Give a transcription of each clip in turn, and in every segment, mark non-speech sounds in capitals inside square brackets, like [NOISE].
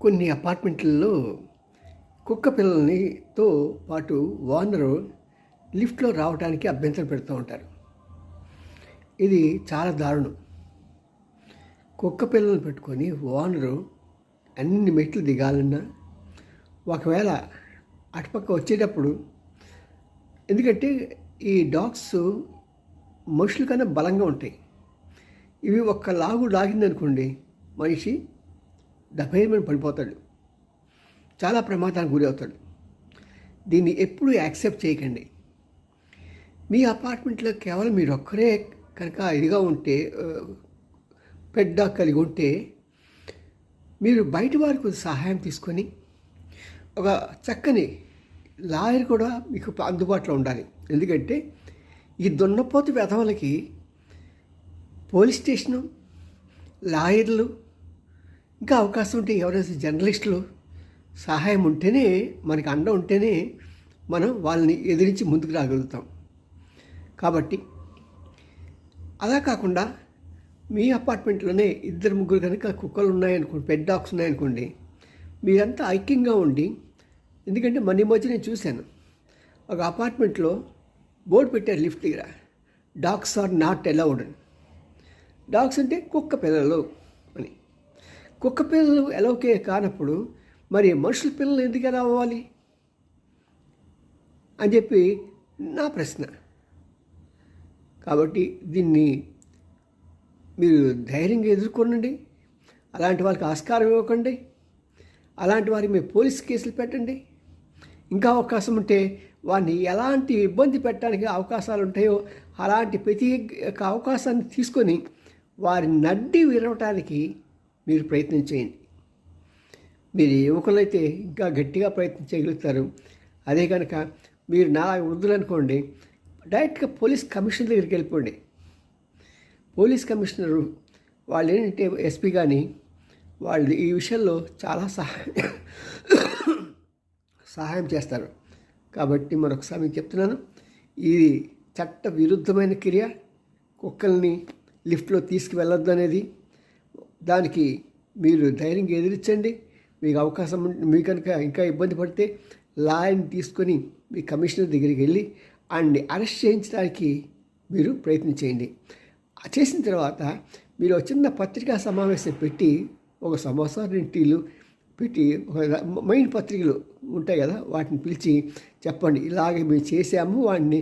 కొన్ని అపార్ట్మెంట్లలో కుక్క పిల్లలనితో పాటు ఓనరు లిఫ్ట్లో రావడానికి అభ్యంతరం పెడుతూ ఉంటారు. ఇది చాలా దారుణం. కుక్క పిల్లలను పెట్టుకొని ఓనరు అన్ని మెట్లు దిగాలన్నా ఒకవేళ అటుపక్క వచ్చేటప్పుడు ఎందుకంటే ఈ డాగ్స్ మనుషుల కన్నా బలంగా ఉంటాయి. ఇవి ఒక్క లాగు లాగిందనుకోండి మనిషి డబ్బైమని పడిపోతాడు. చాలా ప్రమాదానికి గురి అవుతాడు. దీన్ని ఎప్పుడు యాక్సెప్ట్ చేయకండి. మీ అపార్ట్మెంట్లో కేవలం మీరు ఒక్కరే కనుక ఇదిగా ఉంటే పెద్ద కలిగి ఉంటే మీరు బయట వారికి కొంచెం సహాయం తీసుకొని ఒక చక్కని లాయర్ కూడా మీకు అందుబాటులో ఉండాలి. ఎందుకంటే ఈ దున్నపోతు వెధవలకి పోలీస్ స్టేషను లాయర్లు ఇంకా అవకాశం ఉంటే ఎవరైనా జర్నలిస్టులు సహాయం ఉంటేనే మనకి అండ ఉంటేనే మనం వాళ్ళని ఎదిరించి ముందుకు రాగలుగుతాం. కాబట్టి అలా కాకుండా మీ అపార్ట్మెంట్లోనే ఇద్దరు ముగ్గురు కనుక కుక్కలు ఉన్నాయనుకోండి పెద్ద డాగ్స్ ఉన్నాయనుకోండి మీరంతా ఐక్యంగా ఉండి ఎందుకంటే మన మధ్య నేను చూశాను ఒక అపార్ట్మెంట్లో బోర్డు పెట్టారు లిఫ్ట్ దగ్గర dogs are not allowed dogs అంటే కుక్క పిల్లలు. కుక్క పిల్లలు ఎలౌకే కానప్పుడు మరి మనుషుల పిల్లలు ఎందుకు ఎలా అవ్వాలి? అని చెప్పి నా ప్రశ్న. కాబట్టి దీన్ని మీరు ధైర్యంగా ఎదుర్కొనండి. అలాంటి వాళ్ళకి ఆస్కారం ఇవ్వకండి. అలాంటి వారి మీరు పోలీస్ కేసులు పెట్టండి. ఇంకా అవకాశం ఉంటే వారిని ఎలాంటి ఇబ్బంది పెట్టడానికి అవకాశాలు ఉంటాయో అలాంటి ప్రతి అవకాశాన్ని తీసుకొని వారిని నడ్డి విరవటానికి మీరు ప్రయత్నం చేయండి. మీరు యువకులైతే ఇంకా గట్టిగా ప్రయత్నం చేయగలుగుతారు అదే కనుక మీరు నా వృద్ధులనుకోండి డైరెక్ట్గా పోలీస్ కమిషనర్ దగ్గరికి వెళ్ళిపోండి. పోలీస్ కమిషనరు వాళ్ళు ఏంటంటే ఎస్పీ కానీ వాళ్ళు ఈ విషయంలో చాలా సహాయం [COUGHS] సహాయం చేస్తారు. కాబట్టి మరొకసారి మీకు చెప్తున్నాను ఇది చట్ట విరుద్ధమైన క్రియ కుక్కల్ని లిఫ్ట్లో తీసుకువెళ్ళొద్దు అనేది దానికి మీరు ధైర్యంగా ఎదిరించండి. మీకు అవకాశం మీ కనుక ఇంకా ఇబ్బంది పడితే లాయర్ని తీసుకొని మీ కమిషనర్ దగ్గరికి వెళ్ళి ఆయన్ని అరెస్ట్ చేయించడానికి మీరు ప్రయత్నం చేయండి. చేసిన తర్వాత మీరు చిన్న పత్రికా సమావేశం పెట్టి ఒక సమోసా రెండు టీలు పెట్టి ఒక మైండ్ పత్రికలు ఉంటాయి కదా వాటిని పిలిచి చెప్పండి. ఇలాగే మేము చేసాము వాడిని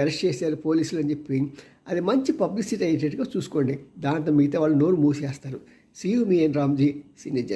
అరెస్ట్ చేశారు పోలీసులు అని చెప్పి అది మంచి పబ్లిసిటీ అయ్యేటట్టుగా చూసుకోండి. దాంతో మిగతా వాళ్ళు నోరు మూసేస్తారు. సీయు మీ ఎన్ రామ్జీ? సీనియర్